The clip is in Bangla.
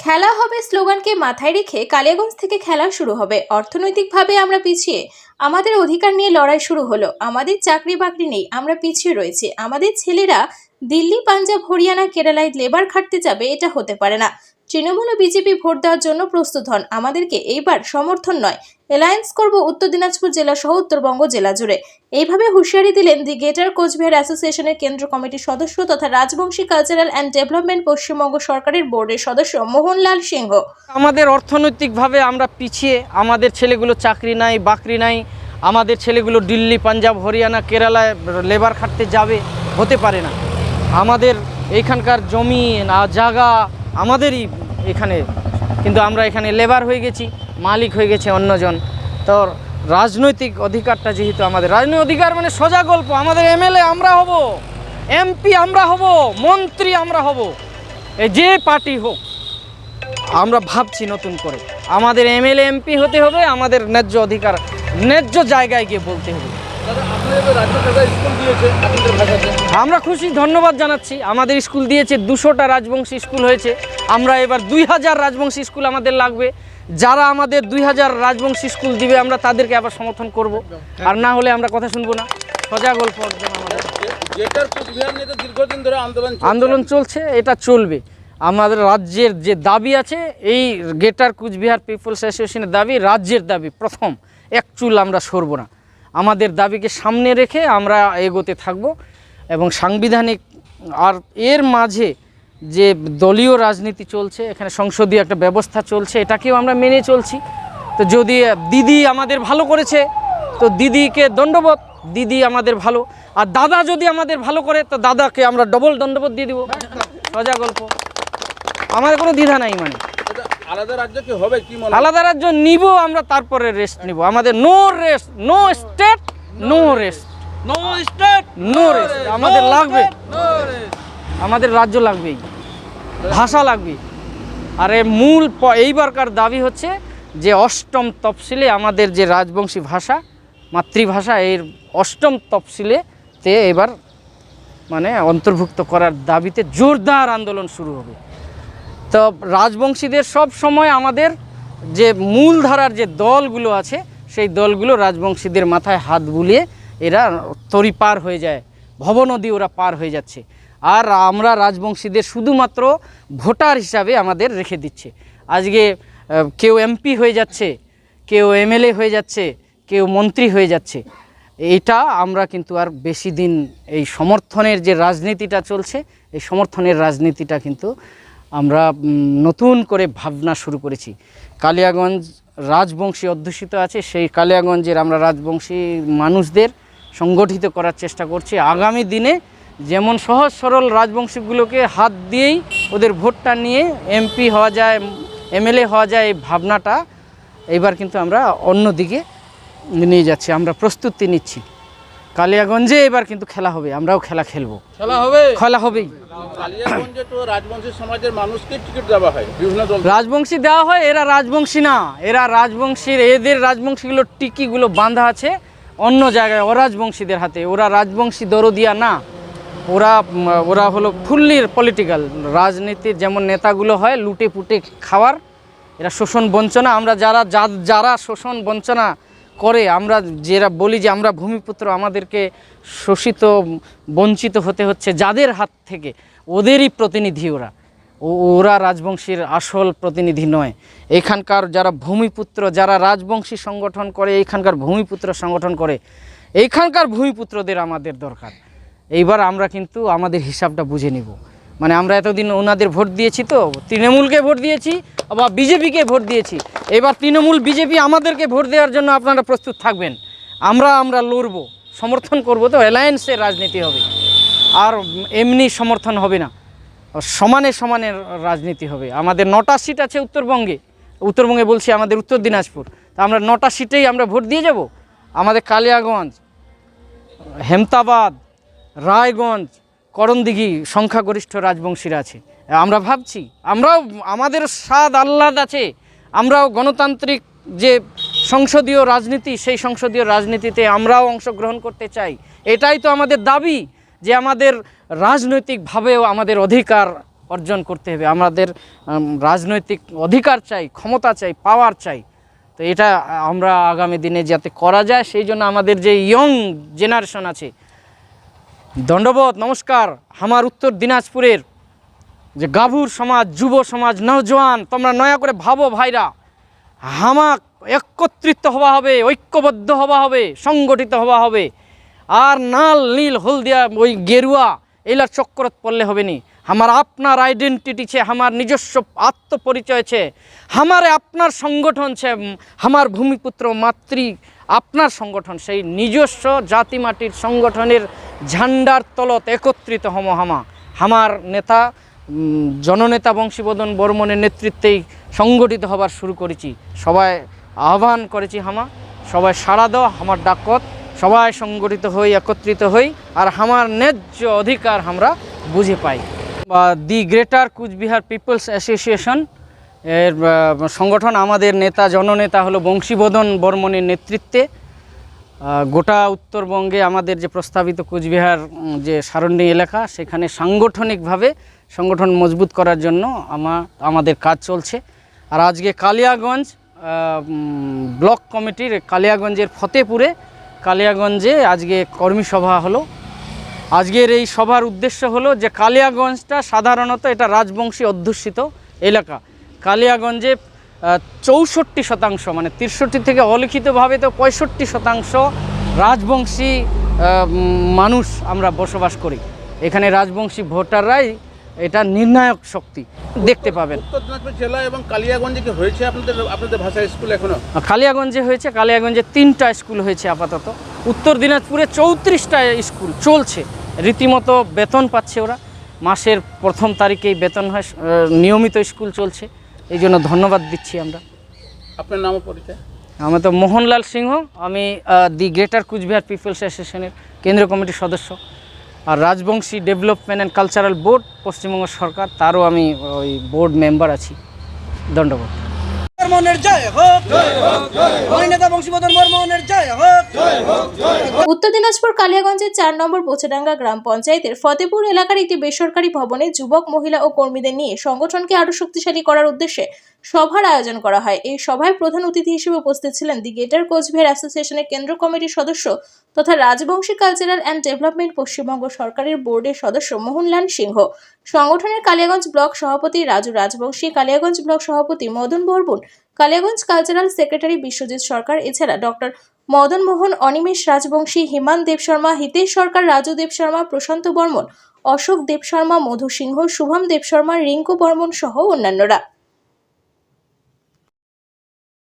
খেলা হবে স্লোগানকে মাথায় রেখে কালিয়াগঞ্জ থেকে খেলা শুরু হবে। অর্থনৈতিকভাবে আমরা পিছিয়ে। আমাদের অধিকার নিয়ে লড়াই শুরু হলো। আমাদের চাকরি বাকরি নেই, আমরা পিছিয়ে রয়েছি। আমাদের ছেলেরা দিল্লি, পাঞ্জাব, হরিয়ানা, কেরালায় লেবার খাটতে যাবে, এটা হতে পারে না। তৃণমূল ও বিজেপি ভোট দেওয়ার জন্য প্রস্তুত হন। আমাদেরকে এইবার সমর্থন নয়। অ্যালায়েন্স করব উত্তর দিনাজপুর জেলা সহ উত্তরবঙ্গ জেলা জুড়ে। এইভাবে হুঁশিয়ারি দিলেন দি গেটার কোচবিহার অ্যাসোসিয়েশনের কেন্দ্র কমিটির সদস্য তথা Rajbanshi cultural and development Paschimbanga সরকারের বোর্ডের সদস্য মোহনলাল সিংহ। আমাদের অর্থনৈতিকভাবে আমরা পিছিয়ে, আমাদের ছেলেগুলো চাকরি নাই, বাকরি নাই, আমাদের ছেলেগুলো দিল্লি, পাঞ্জাব, হরিয়ানা, কেরালায় লেবার খাটতে যাবে, হতে পারে না। আমাদের এইখানকার জমি না জায়গা আমাদেরই এখানে, কিন্তু আমরা এখানে লেবার হয়ে গেছি, মালিক হয়ে গেছে অন্যজন। তো রাজনৈতিক অধিকারটা যেহেতু আমাদের, রাজনৈতিক অধিকার মানে সোজা গল্প, আমাদের এমএলএ আমরা হব, এমপি আমরা হব, মন্ত্রী আমরা হব যে পার্টি হোক, আমরা ভাবছি নতুন করে। আমাদের এমএলএ, এমপি হতে হবে, আমাদের ন্যায্য অধিকার, ন্যায্য জায়গায় গিয়ে বলতে হবে। আমরা খুশি ধন্যবাদ জানাচ্ছি। আমাদের স্কুল দিয়েছে দুশোটা রাজবংশী স্কুল হয়েছে। আমরা এবার দুই হাজার রাজবংশী স্কুল আমাদের লাগবে। যারা আমাদের দুই হাজার রাজবংশী স্কুল দিবে আমরা তাদেরকে আবার সমর্থন করব। আর না হলে আমরা কথা শুনব না। সজা গল্প। আন্দোলন চলছে। এটা চলবে। আমাদের রাজ্যের যে দাবি আছে এই গেটার কুচবিহার পিপলস অ্যাসোসিয়েশনের দাবি রাজ্যের দাবি প্রথম। এক চুল আমরা সরব না। আমাদের দাবিকে সামনে রেখে আমরা এগোতে থাকব এবং সাংবিধানিক আর এর মাঝে যে দলীয় রাজনীতি চলছে, এখানে সংসদীয় একটা ব্যবস্থা চলছে, এটাকেও আমরা মেনে চলছি। তো যদি দিদি আমাদের ভালো করেছে, তো দিদিকে দণ্ডবোধ, দিদি আমাদের ভালো। আর দাদা যদি আমাদের ভালো করে, তো দাদাকে আমরা ডবল দণ্ডবোধ দিয়ে দিব। সজা গল্প। আমাদের কোনো দ্বিধা নাই মানে। আলাদা রাজ্য কি হবে কি মনে আলাদা রাজ্য নিব আমরা তারপরে রেস্ট নিব। আমাদের no rest no state no rest no state no rest আমাদের লাগবে। আমাদের রাজ্য লাগবেই। ভাষা লাগবে আর এর মূল এইবারকার দাবি হচ্ছে যে অষ্টম তফসিলে আমাদের যে রাজবংশী ভাষা মাতৃভাষা এর অষ্টম তফসিলে তে এবার মানে অন্তর্ভুক্ত করার দাবিতে জোরদার আন্দোলন শুরু হবে। তো রাজবংশীদের সব সময় আমাদের যে মূলধারার যে দলগুলো আছে, সেই দলগুলো রাজবংশীদের মাথায় হাত বুলিয়ে এরা তরি পার হয়ে যায় ভবনদী ওরা পার হয়ে যাচ্ছে। আর আমরা রাজবংশীদের শুধুমাত্র ভোটার হিসাবে আমাদের রেখে দিচ্ছে। আজকে কেউ এমপি হয়ে যাচ্ছে, কেউ এমএলএ হয়ে যাচ্ছে, কেউ মন্ত্রী হয়ে যাচ্ছে। এটা আমরা কিন্তু আর বেশি দিন এই সমর্থনের যে রাজনীতিটা চলছে, এই সমর্থনের রাজনীতিটা কিন্তু আমরা নতুন করে ভাবনা শুরু করেছি। কালিয়াগঞ্জ রাজবংশী অধ্যুষিত আছে, সেই কালিয়াগঞ্জের আমরা রাজবংশী মানুষদের সংগঠিত করার চেষ্টা করছি। আগামী দিনে যেমন সহজ সরল রাজবংশীগুলোকে হাত দিয়েই ওদের ভোটটা নিয়ে এমপি হওয়া যায়, এমএলএ হওয়া যায়, এই ভাবনাটা এবার কিন্তু আমরা অন্যদিকে নিয়ে যাচ্ছি। আমরা প্রস্তুতি নিচ্ছি। কালিয়াগঞ্জে এবার কিন্তু খেলা হবে আমরাও খেলা খেলব। খেলা হবে? খেলা হবেই। কালিয়াগঞ্জে তো রাজবংশী সমাজের মানুষকে টিকিট দেওয়া হয় বিভিন্ন দল রাজবংশী দেওয়া হয় এরা রাজবংশী না। এরা রাজবংশীর এদের রাজবংশীগুলো টিকিগুলো বাঁধা আছে অন্য জায়গায় অরাজবংশীদের হাতে। ওরা রাজবংশী দরদিয়া না। ওরা ওরা হলো ফুল্লি পলিটিক্যাল রাজনীতির যেমন নেতাগুলো হয় লুটে পুটে খাওয়ার এরা শোষণ বঞ্চনা। আমরা যারা যারা শোষণ বঞ্চনা করে, আমরা যারা বলি যে আমরা ভূমিপুত্র, আমাদেরকে শোষিত, বঞ্চিত হতে হচ্ছে যাদের হাত থেকে, ওদেরই প্রতিনিধি ওরা। ওরা রাজবংশীর আসল প্রতিনিধি নয়। এখানকার যারা ভূমিপুত্র, যারা রাজবংশী সংগঠন করে এইখানকার ভূমিপুত্র সংগঠন করে এইখানকার ভূমিপুত্রদের আমাদের দরকার। এইবার আমরা কিন্তু আমাদের হিসাবটা বুঝে নিব। মানে আমরা এতদিন ওনাদের ভোট দিয়েছি তো, তৃণমূলকে ভোট দিয়েছি, আবার বিজেপিকে ভোট দিয়েছি। এবার তৃণমূল, বিজেপি আমাদেরকে ভোট দেওয়ার জন্য আপনারা প্রস্তুত থাকবেন। আমরা আমরা লড়ব, সমর্থন করব তো, অ্যালায়েন্সের রাজনীতি হবে। আর এমনি সমর্থন হবে না। সমানে সমানে রাজনীতি হবে। আমাদের নটা সিট আছে উত্তরবঙ্গে। উত্তরবঙ্গে বলছি আমাদের উত্তর দিনাজপুর। তা আমরা নটা সিটেই আমরা ভোট দিয়ে যাব। আমাদের কালিয়াগঞ্জ, হেমতাবাদ, রায়গঞ্জ করণদিঘি সংখ্যাগরিষ্ঠ রাজবংশীরা আছে। আমরা ভাবছি, আমরাও, আমাদের স্বাদ আহ্লাদ আছে। আমরাও গণতান্ত্রিক যে সংসদীয় রাজনীতি, সেই সংসদীয় রাজনীতিতে আমরাও অংশগ্রহণ করতে চাই। এটাই তো আমাদের দাবি, যে আমাদের রাজনৈতিকভাবেও আমাদের অধিকার অর্জন করতে হবে। আমাদের রাজনৈতিক অধিকার চাই, ক্ষমতা চাই পাওয়ার চাই। তো এটা আমরা আগামী দিনে যাতে করা যায়, সেই জন্য আমাদের যে ইয়ং জেনারেশন আছে দণ্ডবোধ, নমস্কার। আমার উত্তর দিনাজপুরের যে গাভুর সমাজ, যুব সমাজ, নওজোয়ান, তোমরা নয়া করে ভাবো ভাইরা, হামাক একত্রিত হওয়া হবে, ঐক্যবদ্ধ হওয়া হবে, সংগঠিত হওয়া হবে। আর নাল, নীল, হলদিয়া, ওই গেরুয়া, এলার চক্করত পড়লে হবে নি। আমার আপনার আইডেন্টিটি ছে, আমার নিজস্ব আত্মপরিচয় ছে, আমারে আপনার সংগঠন ছে, আমার ভূমিপুত্র, মাতৃ, আপনার সংগঠন, সেই নিজস্ব জাতি মাটির সংগঠনের ঝান্ডার তলত একত্রিত হম হামা। আমার নেতা জননেতা বংশীবদন বর্মনের নেতৃত্বেই সংগঠিত হবার শুরু করেছি। সবাই আহ্বান করেছি হামা। সবাই সাড়া দাও আমার ডাকত। সবাই সংগঠিত হই, একত্রিত হই, আর আমার ন্যায্য অধিকার আমরা বুঝে পাই। বা the greater Coochbehar people's association, এর সংগঠন আমাদের নেতা, জননেতা হলো বংশীবদন বর্মনের নেতৃত্বে। গোটা উত্তরবঙ্গে আমাদের যে প্রস্তাবিত কোচবিহার যে সারণ্যী এলাকা, সেখানে সাংগঠনিকভাবে সংগঠন মজবুত করার জন্য আমার আমাদের কাজ চলছে। আর আজকে কালিয়াগঞ্জ ব্লক কমিটির কালিয়াগঞ্জের ফতেপুরে কালিয়াগঞ্জে আজকে কর্মী সভা হলো। আজকের এই সভার উদ্দেশ্য হলো যে কালিয়াগঞ্জটা সাধারণত এটা রাজবংশী অধ্যুষিত এলাকা। কালিয়াগঞ্জে চৌষট্টি শতাংশ মানে তিরষট্টি থেকে অলিখিতভাবে তো পঁয়ষট্টি শতাংশ রাজবংশী মানুষ আমরা বসবাস করি। এখানে রাজবংশী ভোটাররাই এটা নির্ণায়ক শক্তি। দেখতে পাবেন। উত্তর দিনাজপুর জেলা এবং কালিয়াগঞ্জে কি হয়েছে আপনাদের আপনাদের ভাষা স্কুল এখনও? কালিয়াগঞ্জে হয়েছে কালিয়াগঞ্জে তিনটা স্কুল হয়েছে আপাতত। উত্তর দিনাজপুরে চৌত্রিশটা স্কুল চলছে। রীতিমতো বেতন পাচ্ছে ওরা। মাসের প্রথম তারিখেই বেতন হয় নিয়মিত স্কুল চলছে। এই জন্য ধন্যবাদ দিচ্ছি আমরা। আপনার নাম পরিচয়? আমার তো মোহনলাল সিংহ। আমি দি গ্রেটার কুচবিহার পিপলস অ্যাসোসিয়েশনের কেন্দ্রীয় কমিটির সদস্য। আর Rajbanshi development and cultural board Paschimbanga সরকার তারও আমি ওই বোর্ড মেম্বার আছি। দণ্ডবোধ। উত্তর দিনাজপুর কালিয়াগঞ্জের চার নম্বর বোচাডাঙ্গা গ্রাম পঞ্চায়েতের ফতেপুর এলাকার একটি বেসরকারি ভবনে যুবক, মহিলা ও কর্মীদের নিয়ে সংগঠনকে আরও শক্তিশালী করার উদ্দেশ্যে সভার আয়োজন করা হয়। এই সভায় প্রধান অতিথি হিসেবে উপস্থিত ছিলেন দি গেটার কোচবিহার অ্যাসোসিয়েশনের কেন্দ্র কমিটির সদস্য তথা Rajbanshi cultural and development Paschimbanga সরকারের বোর্ডের সদস্য মোহনলাল সিংহ। সংগঠনের কালিয়াগঞ্জ ব্লক সভাপতি রাজু রাজবংশী, কালিয়াগঞ্জ ব্লক সভাপতি মদন বরবুন, কালিয়াগঞ্জ কালচারাল সেক্রেটারি বিশ্বজিৎ সরকার, এছাড়া ডক্টর মদন মোহন, অনিমেষ রাজবংশী, হিমান দেব শর্মা, হিতেশ সরকার, রাজু দেব শর্মা, প্রশান্ত বর্মন, অশোক দেব শর্মা, মধু সিংহ, শুভম দেব শর্মা, রিঙ্কু বর্মন সহ অন্যান্যরা।